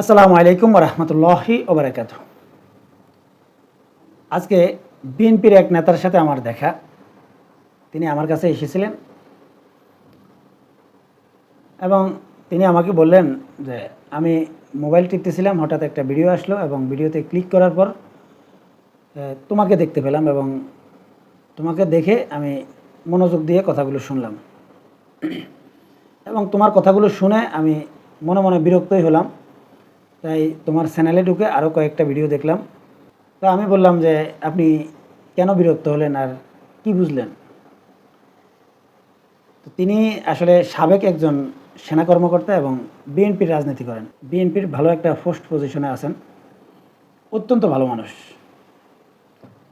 আসসালামু আলাইকুম রহমতুল্লাহি ওবরাকাত আজকে বিএনপির এক নেতার সাথে আমার দেখা। তিনি আমার কাছে এসেছিলেন। এবং তিনি আমাকে বললেন যে, আমি মোবাইল টিপতেছিলাম, হঠাৎ একটা ভিডিও আসলো এবং ভিডিওতে ক্লিক করার পর তোমাকে দেখতে পেলাম এবং তোমাকে দেখে আমি মনোযোগ দিয়ে কথাগুলো শুনলাম। এবং তোমার কথাগুলো শুনে আমি মনে মনে বিরক্তই হলাম। তাই তোমার চ্যানেলে ঢুকে আরও কয়েকটা ভিডিও দেখলাম। তো আমি বললাম যে, আপনি কেন বিরক্ত হলেন আর কি বুঝলেন? তো তিনি আসলে সাবেক একজন সেনা কর্মকর্তা এবং বিএনপির রাজনীতি করেন। বিএনপির ভালো একটা পোস্ট পজিশনে আছেন। অত্যন্ত ভালো মানুষ।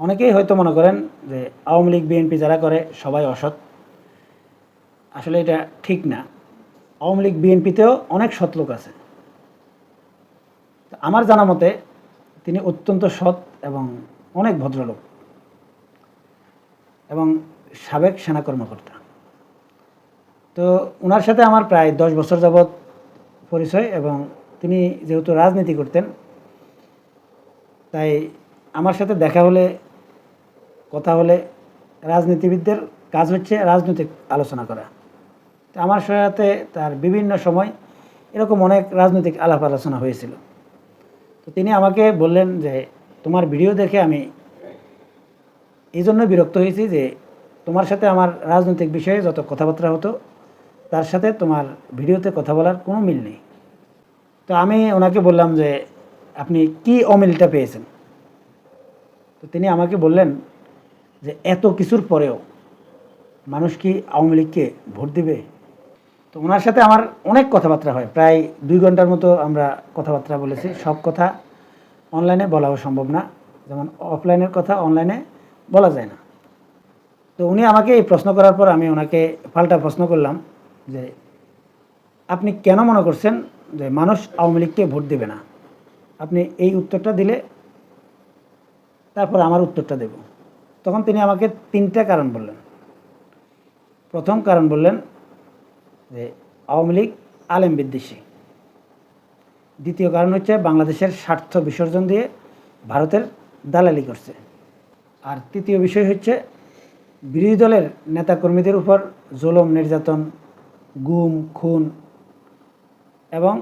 অনেকেই হয়তো মনে করেন যে, আওয়ামী লীগ, বিএনপি যারা করে, সবাই অসৎ। আসলে এটা ঠিক না। আওয়ামী লীগ, বিএনপিতেও অনেক সৎ লোক আছে। আমার জানা মতে তিনি অত্যন্ত সৎ এবং অনেক ভদ্রলোক এবং সাবেক সেনা কর্মকর্তা। তো ওনার সাথে আমার প্রায় দশ বছর যাবৎ পরিচয় এবং তিনি যেহেতু রাজনীতি করতেন, তাই আমার সাথে দেখা হলে, কথা হলে রাজনীতিবিদদের কাজ হচ্ছে রাজনৈতিক আলোচনা করা। আমার সাথে তার বিভিন্ন সময় এরকম অনেক রাজনৈতিক আলাপ আলোচনা হয়েছিল। তো তিনি আমাকে বললেন যে, তোমার ভিডিও দেখে আমি এই জন্য বিরক্ত হয়েছি যে, তোমার সাথে আমার রাজনৈতিক বিষয়ে যত কথাবার্তা হতো, তার সাথে তোমার ভিডিওতে কথা বলার কোনো মিল নেই। তো আমি ওনাকে বললাম যে, আপনি কি অমিলটা পেয়েছেন? তো তিনি আমাকে বললেন যে, এত কিছুর পরেও মানুষ কি আওয়ামী লীগকে ভোট দিবে? তো ওনার সাথে আমার অনেক কথাবার্তা হয়। প্রায় দুই ঘণ্টার মতো আমরা কথাবার্তা বলেছি। সব কথা অনলাইনে বলাও সম্ভব না। যেমন অফলাইনের কথা অনলাইনে বলা যায় না। তো উনি আমাকে এই প্রশ্ন করার পর আমি ওনাকে পাল্টা প্রশ্ন করলাম যে, আপনি কেন মনে করছেন যে মানুষ আওয়ামী লীগকে ভোট দেবে না? আপনি এই উত্তরটা দিলে তারপর আমার উত্তরটা দেব। তখন তিনি আমাকে তিনটা কারণ বললেন। প্রথম কারণ বললেন যে আওয়ামী লীগ আলেম বিদ্বেষী। দ্বিতীয় কারণ হচ্ছে বাংলাদেশের স্বার্থ বিসর্জন দিয়ে ভারতের দালালি করছে। আর তৃতীয় বিষয় হচ্ছে বিরোধী দলের নেতাকর্মীদের উপর জুলম, নির্যাতন, গুম, খুন এবং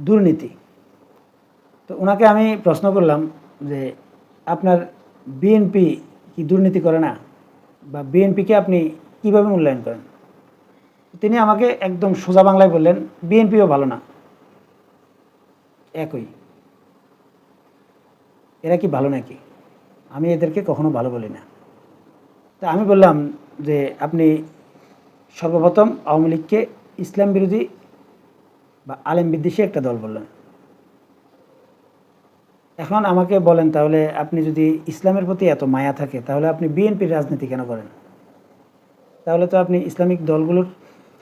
দুর্নীতি। তো ওনাকে আমি প্রশ্ন করলাম যে আপনার বিএনপি কি দুর্নীতি করে না? বা বিএনপিকে আপনি কীভাবে মূল্যায়ন করেন? তিনি আমাকে একদম সোজা বাংলায় বললেন, বিএনপিও ভালো না। একই। এরা কি ভালো নাকি? আমি এদেরকে কখনো ভালো বলি না। তা আমি বললাম যে, আপনি সর্বপ্রথম আওয়ামী লীগকে ইসলাম বিরোধী বা আলেম বিদ্বেষী একটা দল বললেন। এখন আমাকে বলেন, তাহলে আপনি যদি ইসলামের প্রতি এত মায়া থাকে, তাহলে আপনি বিএনপির রাজনীতি কেন করেন? তাহলে তো আপনি ইসলামিক দলগুলোর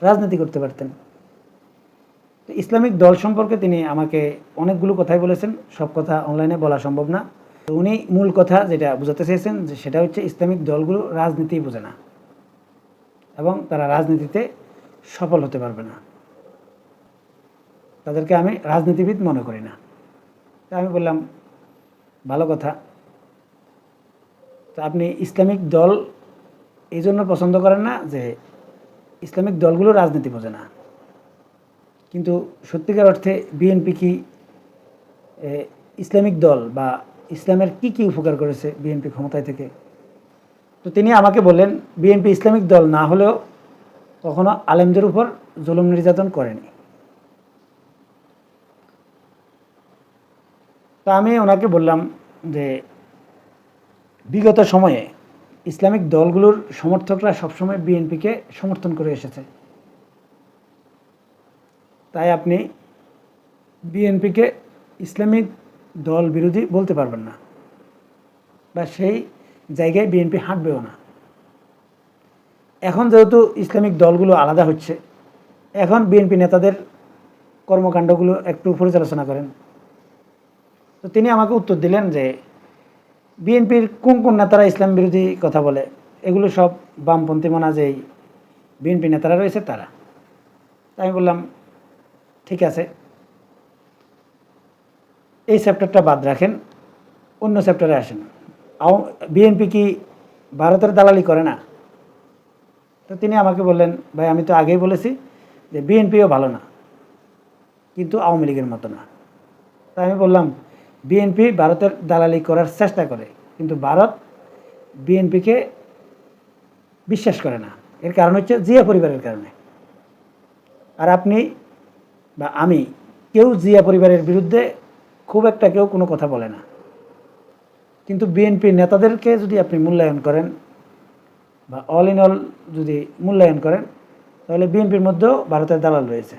রাজনীতি করতে পারতেন। ইসলামিক দল সম্পর্কে তিনি আমাকে অনেকগুলো কথাই বলেছেন। সব কথা অনলাইনে বলা সম্ভব না। উনি মূল কথা যেটা বোঝাতে চেয়েছেন যে সেটা হচ্ছে ইসলামিক দলগুলো রাজনীতি বোঝে না এবং তারা রাজনীতিতে সফল হতে পারবে না। তাদেরকে আমি রাজনীতিবিদ মনে করি না। তা আমি বললাম, ভালো কথা। তো আপনি ইসলামিক দল এই জন্য পছন্দ করেন না যে ইসলামিক দলগুলো রাজনীতি বোঝে না। কিন্তু সত্যিকার অর্থে বিএনপি কি ইসলামিক দল বা ইসলামের কি কি উপকার করেছে বিএনপি ক্ষমতায় থেকে? তো তিনি আমাকে বললেন, বিএনপি ইসলামিক দল না হলেও কখনো আলেমদের উপর জুলুম নির্যাতন করেনি। তা আমি ওনাকে বললাম যে, বিগত সময়ে ইসলামিক দলগুলোর সমর্থকরা সবসময় বিএনপিকে সমর্থন করে এসেছে। তাই আপনি বিএনপিকে ইসলামিক দল বিরোধী বলতে পারবেন না। বা সেই জায়গায় বিএনপি হাঁটবেও না। এখন যেহেতু ইসলামিক দলগুলো আলাদা হচ্ছে, এখন বিএনপি নেতাদের কর্মকাণ্ডগুলো একটু পর্যালোচনা করেন। তো তিনি আমাকে উত্তর দিলেন যে বিএনপির কোন কোন নেতারা ইসলাম বিরোধী কথা বলে, এগুলো সব বামপন্থী মনা যেই বিএনপি নেতারা রয়েছে তারা। তাই আমি বললাম, ঠিক আছে। এই চ্যাপ্টারটা বাদ রাখেন, অন্য চ্যাপ্টারে আসেন। বিএনপি কি ভারতের দালালি করে না? তো তিনি আমাকে বললেন, ভাই, আমি তো আগেই বলেছি যে বিএনপিও ভালো না, কিন্তু আওয়ামী লীগের মতো না। তাই আমি বললাম বিএনপি ভারতের দালালি করার চেষ্টা করে, কিন্তু ভারত বিএনপিকে বিশ্বাস করে না। এর কারণ হচ্ছে জিয়া পরিবারের কারণে। আর আপনি বা আমি কেউ জিয়া পরিবারের বিরুদ্ধে খুব একটা কেউ কোনো কথা বলে না। কিন্তু বিএনপি নেতাদেরকে যদি আপনি মূল্যায়ন করেন বা অল ইন অল যদি মূল্যায়ন করেন, তাহলে বিএনপির মধ্যেও ভারতের দালাল রয়েছে।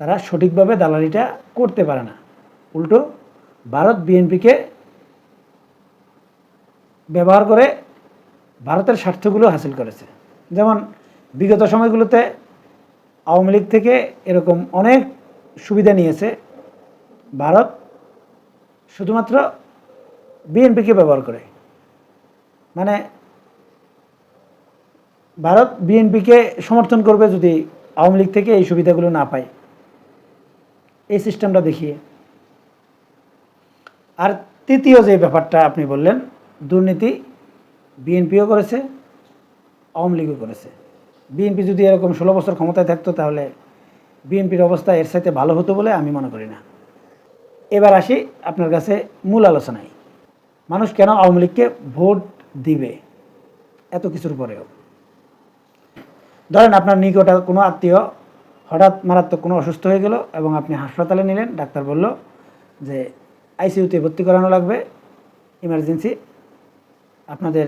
তারা সঠিকভাবে দালালিটা করতে পারে না। উল্টো ভারত বিএনপিকে ব্যবহার করে ভারতের স্বার্থগুলো হাসিল করেছে। যেমন বিগত সময়গুলোতে আওয়ামী লীগ থেকে এরকম অনেক সুবিধা নিয়েছে। ভারত শুধুমাত্র বিএনপিকে ব্যবহার করে। মানে ভারত বিএনপিকে সমর্থন করবে যদি আওয়ামী লীগ থেকে এই সুবিধাগুলো না পায়। এই সিস্টেমটা দেখিয়ে। আর তৃতীয় যে ব্যাপারটা আপনি বললেন, দুর্নীতি বিএনপিও করেছে, আওয়ামী লীগও করেছে। বিএনপি যদি এরকম ষোলো বছর ক্ষমতায় থাকতো, তাহলে বিএনপির অবস্থা এর সাথে ভালো হতো বলে আমি মনে করি না। এবার আসি আপনার কাছে মূল আলোচনায়। মানুষ কেন আওয়ামী লীগকে ভোট দিবে? এত কিছুর পরেও। ধরেন আপনার নিকট কোনো আত্মীয় হঠাৎ মারাত্মক কোনো অসুস্থ হয়ে গেল এবং আপনি হাসপাতালে নিলেন, ডাক্তার বলল যে আইসিইউতে ভর্তি করানো লাগবে ইমার্জেন্সি আপনাদের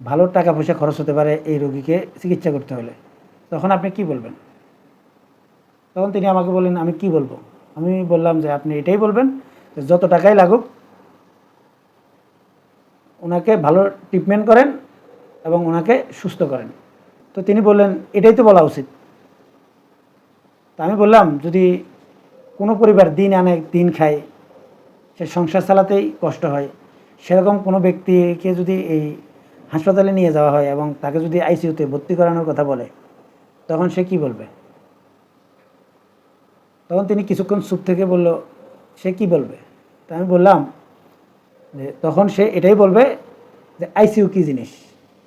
ভালো টাকা পয়সা খরচ হতে পারে এই রোগীকে চিকিৎসা করতে হলে। তখন আপনি কি বলবেন? তখন তিনি আমাকে বললেন, আমি কি বলব? আমি বললাম যে, আপনি এটাই বলবেন যত টাকাই লাগুক ওনাকে ভালো ট্রিটমেন্ট করেন এবং ওনাকে সুস্থ করেন। তো তিনি বললেন, এটাই তো বলা উচিত। তা আমি বললাম, যদি কোনো পরিবার দিন আনে, দিন খায় সে সংসার চালাতেই কষ্ট হয়। সেরকম কোনো ব্যক্তিকে যদি এই হাসপাতালে নিয়ে যাওয়া হয় এবং তাকে যদি আইসিইউতে ভর্তি করানোর কথা বলে, তখন সে কি বলবে? তখন তিনি কিছুক্ষণ চুপ থেকে বলল, সে কি বলবে? তা আমি বললাম যে, তখন সে এটাই বলবে যে, আইসিইউ কী জিনিস?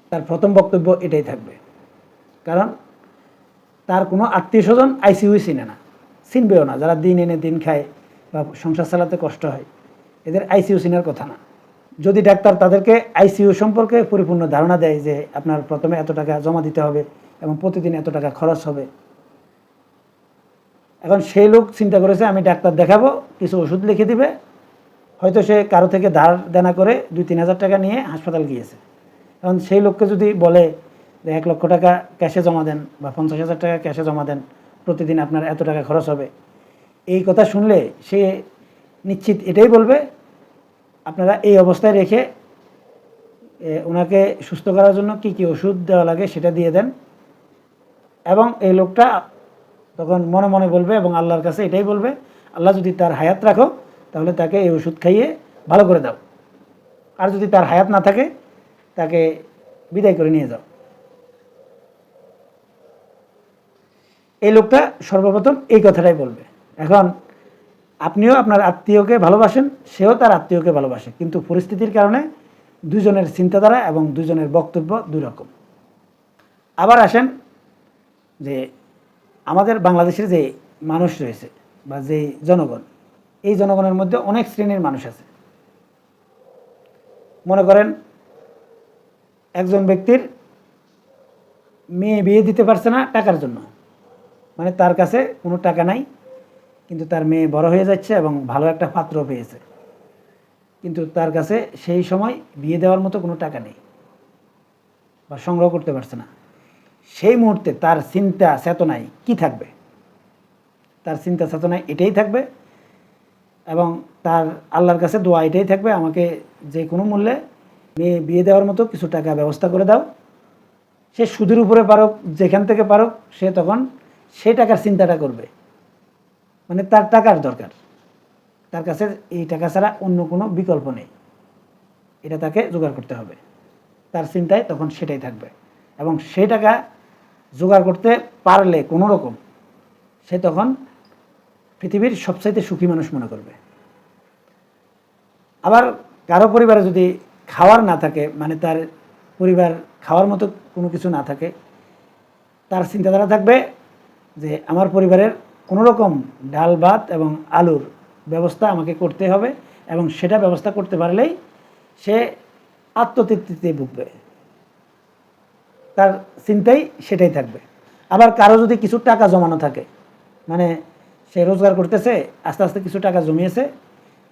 তার প্রথম বক্তব্য এটাই থাকবে। কারণ তার কোনো আত্মীয় স্বজন আইসিইউ চিনে না। চিনবেও না। যারা দিন এনে দিন খায় বা সংসার চালাতে কষ্ট হয় এদের আইসিইউ চিনার কথা না। যদি ডাক্তার তাদেরকে আইসিইউ সম্পর্কে পরিপূর্ণ ধারণা দেয় যে আপনার প্রথমে এত টাকা জমা দিতে হবে এবং প্রতিদিন এত টাকা খরচ হবে। এখন সেই লোক চিন্তা করেছে, আমি ডাক্তার দেখাবো, কিছু ওষুধ লিখে দিবে। হয়তো সে কারও থেকে ধার দেনা করে দুই তিন হাজার টাকা নিয়ে হাসপাতাল গিয়েছে। এখন সেই লোককে যদি বলে যে এক লক্ষ টাকা ক্যাশে জমা দেন বা পঞ্চাশ হাজার টাকা ক্যাশে জমা দেন, প্রতিদিন আপনার এত টাকা খরচ হবে, এই কথা শুনলে সে নিশ্চিত এটাই বলবে আপনারা এই অবস্থায় রেখে ওনাকে সুস্থ করার জন্য কি কি ওষুধ দেওয়া লাগে সেটা দিয়ে দেন। এবং এই লোকটা তখন মনে মনে বলবে এবং আল্লাহর কাছে এটাই বলবে, আল্লাহ যদি তার হায়াত রাখো, তাহলে তাকে এই ওষুধ খাইয়ে ভালো করে দাও। আর যদি তার হায়াত না থাকে, তাকে বিদায় করে নিয়ে যাও। এই লোকটা সর্বপ্রথম এই কথাটাই বলবে। এখন আপনিও আপনার আত্মীয়কে ভালোবাসেন, সেও তার আত্মীয়কে ভালোবাসে। কিন্তু পরিস্থিতির কারণে দুজনের চিন্তাধারা এবং দুজনের বক্তব্য দুই রকম আবার আসেন যে আমাদের বাংলাদেশের যে মানুষ রয়েছে বা যে জনগণ, এই জনগণের মধ্যে অনেক শ্রেণির মানুষ আছে। মনে করেন একজন ব্যক্তির মেয়ে বিয়ে দিতে পারছে না টাকার জন্য। মানে তার কাছে কোনো টাকা নাই কিন্তু তার মেয়ে বড় হয়ে যাচ্ছে এবং ভালো একটা পাত্র পেয়েছে। কিন্তু তার কাছে সেই সময় বিয়ে দেওয়ার মতো কোনো টাকা নেই বা সংগ্রহ করতে পারছে না। সেই মুহূর্তে তার চিন্তা চেতনায় কি থাকবে? তার চিন্তা চেতনায় এটাই থাকবে এবং তার আল্লাহর কাছে দোয়া এটাই থাকবে, আমাকে যে কোনো মূল্যে মেয়ে বিয়ে দেওয়ার মতো কিছু টাকা ব্যবস্থা করে দাও। সে সুদের উপরে পারুক, যেখান থেকে পারুক, সে তখন সেই টাকার চিন্তাটা করবে। মানে তার টাকার দরকার। তার কাছে এই টাকা ছাড়া অন্য কোনো বিকল্প নেই। এটা তাকে জোগাড় করতে হবে। তার চিন্তায় তখন সেটাই থাকবে। এবং সেই টাকা জোগাড় করতে পারলে কোনো রকম সে তখন পৃথিবীর সবচাইতে সুখী মানুষ মনে করবে। আবার কারও পরিবারে যদি খাওয়ার না থাকে মানে তার পরিবার খাওয়ার মতো কোনো কিছু না থাকে, তার চিন্তাধারা থাকবে যে আমার পরিবারের কোনো রকম ডাল, ভাত এবং আলুর ব্যবস্থা আমাকে করতে হবে এবং সেটা ব্যবস্থা করতে পারলেই সে আত্মতৃপ্তিতে ভুগবে। তার চিন্তাই সেটাই থাকবে। আবার কারও যদি কিছু টাকা জমানো থাকে মানে সে রোজগার করতেছে, আস্তে আস্তে কিছু টাকা জমিয়েছে,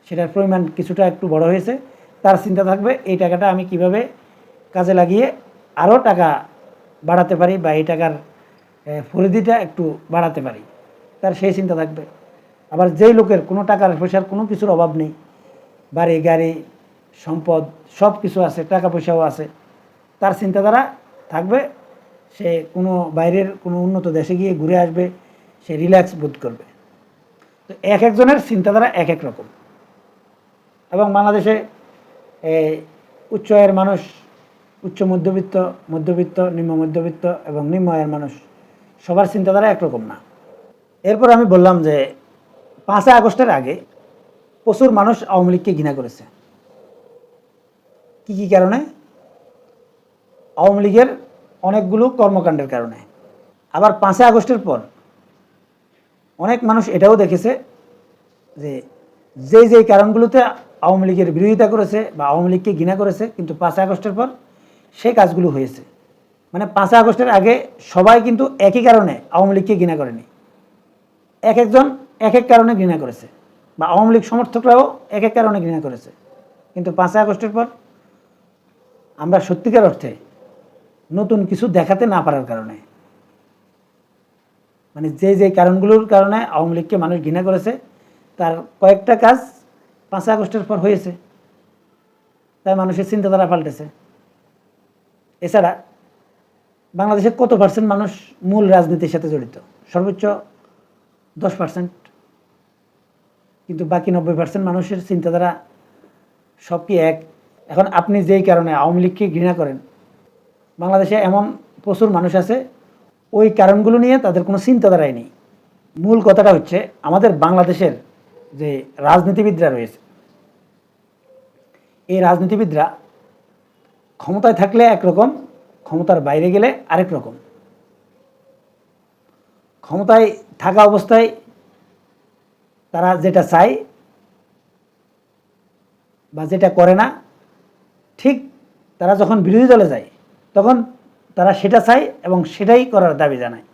সেটার পরিমাণ কিছুটা একটু বড় হয়েছে, তার চিন্তা থাকবে, এই টাকাটা আমি কীভাবে কাজে লাগিয়ে আরও টাকা বাড়াতে পারি বা এই টাকার পরিধিটা একটু বাড়াতে পারি। তার সেই চিন্তা থাকবে। আবার যেই লোকের কোনো টাকার পয়সার কোনো কিছুর অভাব নেই, বাড়ি, গাড়ি, সম্পদ, সব কিছু আছে, টাকা পয়সাও আছে, তার চিন্তাধারা থাকবে, সে কোনো বাইরের কোনো উন্নত দেশে গিয়ে ঘুরে আসবে, সে রিল্যাক্স বোধ করবে। তো এক একজনের চিন্তাধারা এক এক রকম। এবং বাংলাদেশে উচ্চ আয়ের মানুষ, উচ্চ মধ্যবিত্ত মধ্যবিত্ত, নিম্ন মধ্যবিত্ত এবং নিম্ন আয়ের মানুষ, সবার চিন্তাধারা একরকম না। এরপর আমি বললাম যে পাঁচই আগস্টের আগে প্রচুর মানুষ আওয়ামী লীগকে ঘৃণা করেছে। কি কি কারণে? আওয়ামী লীগের অনেকগুলো কর্মকাণ্ডের কারণে। আবার পাঁচই আগস্টের পর অনেক মানুষ এটাও দেখেছে যে যেই যেই কারণগুলোতে আওয়ামী লীগের বিরোধিতা করেছে বা আওয়ামী লীগকে ঘৃণা করেছে, কিন্তু পাঁচই আগস্টের পর সেই কাজগুলো হয়েছে। মানে পাঁচই আগস্টের আগে সবাই কিন্তু একই কারণে আওয়ামী লীগকে ঘৃণা করেনি। এক একজন এক এক কারণে ঘৃণা করেছে। বা আওয়ামী লীগ সমর্থকরাও এক এক কারণে ঘৃণা করেছে। কিন্তু পাঁচই আগস্টের পর আমরা সত্যিকার অর্থে নতুন কিছু দেখাতে না পারার কারণে মানে যে যে কারণগুলোর কারণে আওয়ামী লীগকে মানুষ ঘৃণা করেছে, তার কয়েকটা কাজ পাঁচই আগস্টের পর হয়েছে। তাই মানুষের চিন্তাধারা পাল্টেছে। এছাড়া বাংলাদেশের কত পার্সেন্ট মানুষ মূল রাজনীতির সাথে জড়িত? সর্বোচ্চ দশ পার্সেন্ট কিন্তু বাকি নব্বই পার্সেন্ট মানুষের চিন্তাধারা সব কি এক। এখন আপনি যেই কারণে আওয়ামী লীগকে ঘৃণা করেন, বাংলাদেশে এমন প্রচুর মানুষ আছে, ওই কারণগুলো নিয়ে তাদের কোনো চিন্তাধারাই নেই। মূল কথাটা হচ্ছে আমাদের বাংলাদেশের যে রাজনীতিবিদরা রয়েছে, এই রাজনীতিবিদরা ক্ষমতায় থাকলে একরকম, ক্ষমতার বাইরে গেলে আরেক রকম। ক্ষমতায় থাকা অবস্থায় তারা যেটা চায় বা যেটা করে না, ঠিক তারা যখন বিরোধী দলে যায়, তখন তারা সেটা চায় এবং সেটাই করার দাবি জানায়।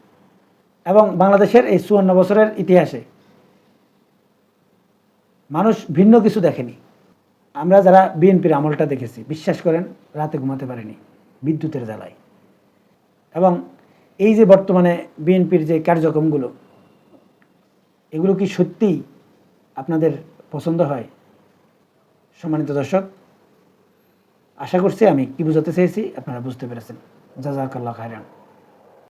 এবং বাংলাদেশের এই চুয়ান্ন বছরের ইতিহাসে মানুষ ভিন্ন কিছু দেখেনি। আমরা যারা বিএনপির আমলটা দেখেছি, বিশ্বাস করেন, রাতে ঘুমাতে পারিনি, বিদ্যুতের জ্বালায়। এবং এই যে বর্তমানে বিএনপির যে কার্যক্রমগুলো, এগুলো কি সত্যিই আপনাদের পছন্দ হয়? সম্মানিত দর্শক, আশা করছি আমি কি বুঝাতে চেয়েছি, আপনারা বুঝতে পেরেছেন। জাজাকাল্লাহ খায়রান।